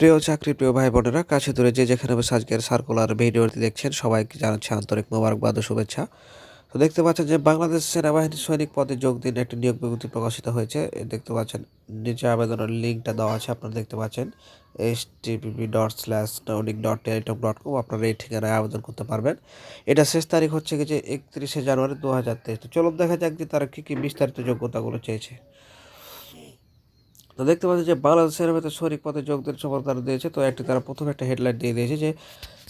প্রিয় চাকরি, প্রিয় ভাই বোনেরা কাছে দূরে যে যেখানে বসে আজকের সার্কুলার ভিডিওটি দেখছেন, সবাইকে জানাচ্ছি আন্তরিক মোবারকবাদ ও শুভেচ্ছা। তো দেখতে পাচ্ছেন যে বাংলাদেশ সেনাবাহিনীর সৈনিক পদে যোগ দিন একটি নিয়োগ বিজ্ঞপ্তি প্রকাশিত হয়েছে। দেখতে পাচ্ছেন, নিচে আবেদনের লিঙ্কটা দেওয়া আছে, আপনারা দেখতে পাচ্ছেন এইচ টিপিপি ডট স্ল্যাশ নৌনিক ডট টেলিটক ডট কম আপনারা এই ঠিকানায় আবেদন করতে পারবেন। এটা শেষ তারিখ হচ্ছে কি যে একত্রিশে জানুয়ারি দু হাজার তেইশ। তো চলুন দেখা যাক যে তারা কী কী বিস্তারিত যোগ্যতাগুলো চেয়েছে। তো দেখতে পাচ্ছি যে বাংলাদেশ সেনাবাহিনীতে সৈনিক পথে যোগ দেওয়ার খবর তারা দিয়েছে। তো একটি তারা প্রথমে একটা হেডলাইন দিয়ে দিয়েছে যে,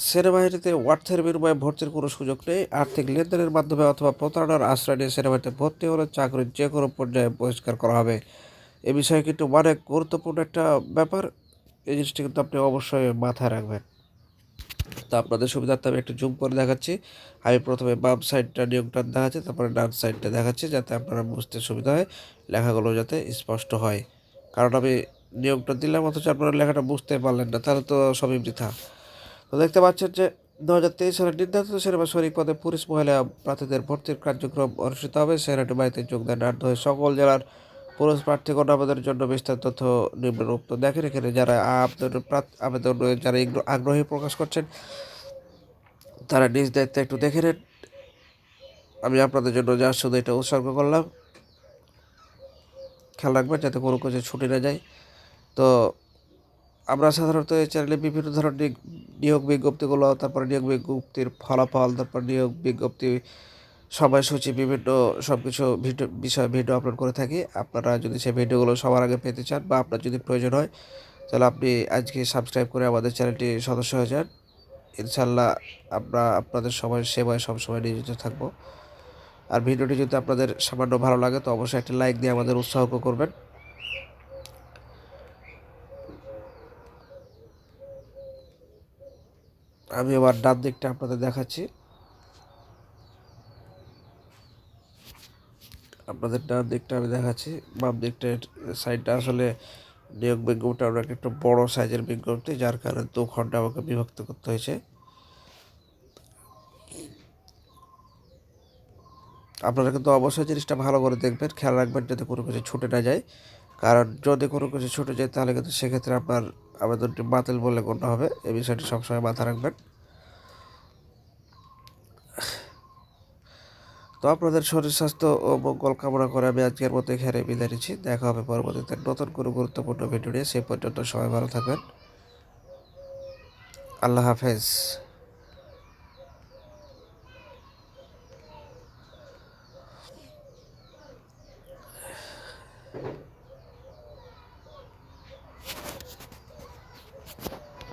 সেনাবাহিনীতে অর্থের বিনিময়ে ভর্তির কোনো সুযোগ নেই। আর্থিক লেনদেনের মাধ্যমে অথবা প্রতারণার আশ্রয় নিয়ে সেনাবাহিনীতে ভর্তি হলে চাকরির যে কোনো পর্যায়ে বহিষ্কার করা হবে। এ বিষয়ে কিন্তু অনেক গুরুত্বপূর্ণ একটা ব্যাপার। এই জিনিসটি কিন্তু আপনি অবশ্যই মাথায় রাখবেন। তো আপনাদের সুবিধার্থে আমি একটু জুম করে দেখাচ্ছি। আমি প্রথমে বাম সাইডটা নিয়োগটা দেখাচ্ছি, তারপরে ডান সাইডটা দেখাচ্ছি, যাতে আপনারা বুঝতে সুবিধা হয়, লেখাগুলো যাতে স্পষ্ট হয়। কারণ আমি নিয়োগটা দিলাম, অথচ আপনারা লেখাটা বুঝতে পারলেন না, তাহলে তো সবই বৃথা তো দেখতে পাচ্ছেন যে দু হাজার তেইশ সালের নির্ধারিত সেনা সৈনিক পদে পুলিশ মহিলা প্রার্থীদের ভর্তির কার্যক্রম অনুষ্ঠিত হবে। সেনাটি বাড়িতে যোগদান আর্থ হয়ে সকল জেলার পুরুষ প্রার্থীগণ আবেদনের জন্য বিস্তারিত তথ্য নিম্নরূপ। তো দেখেন এখানে যারা আবেদন আবেদন যারা আগ্রহী প্রকাশ করছেন, তারা নিজ দায়িত্বে একটু দেখে নেন। আমি আপনাদের জন্য যা শুধু এটা উৎসর্গ করলাম। খেয়াল রাখবেন যাতে কোনো কিছু ছুটে না যায়। তো আমরা সাধারণত এই চ্যানেলে বিভিন্ন ধরনের নিয়োগ বিজ্ঞপ্তিগুলো, তারপরে নিয়োগ বিজ্ঞপ্তির ফলাফল, তারপর নিয়োগ বিজ্ঞপ্তি, সময়সূচি বিভিন্ন সব কিছু ভিডিও বিষয়ে ভিডিও আপলোড করে থাকি। আপনারা যদি সেই ভিডিওগুলো সবার আগে পেতে চান বা আপনার যদি প্রয়োজন হয়, তাহলে আপনি আজকে সাবস্ক্রাইব করে আমাদের চ্যানেলটি সদস্য হয়ে যান। ইনশাল্লাহ আমরা আপনাদের সময়, সেবায় সবসময় নিয়োজিত থাকব। আর ভিডিওটি যদি আপনাদের সামান্য ভালো লাগে, তো অবশ্যই একটা লাইক দিয়ে আমাদের উৎসাহ করবেন। আমি আবার ডান দিকটা আপনাদের দেখাচ্ছি। আপনাদের ডান দিকটা আমি দেখাচ্ছি। বাম দিকটা সাইডটা আসলে নিয়োগ বিজ্ঞপ্তি অনেক একটু বড় সাইজের বিজ্ঞপ্তি, যার কারণে দু ঘণ্টা আমাকে বিভক্ত করতে হয়েছে। আপনারা কিন্তু অবশ্যই জিনিসটা ভালো করে দেখবেন, খেয়াল রাখবেন যাতে কোনো কিছু ছুটে না যায়। কারণ যদি কোনো কিছু ছুটে যায়, তাহলে কিন্তু সেক্ষেত্রে আপনার আবেদনটি বাতিল বলে গণ্য হবে। এই বিষয়টি সবসময় মাথায় রাখবেন। তো আপনাদের শরীর স্বাস্থ্য ও মঙ্গল কামনা করে আমি আজকের মতো এখানে বিদায় নিচ্ছি। দেখা হবে পরবর্তীতে নতুন কোনো গুরুত্বপূর্ণ ভিডিও নিয়ে। সে পর্যন্ত সবাই ভালো থাকবেন। আল্লাহ হাফেজ।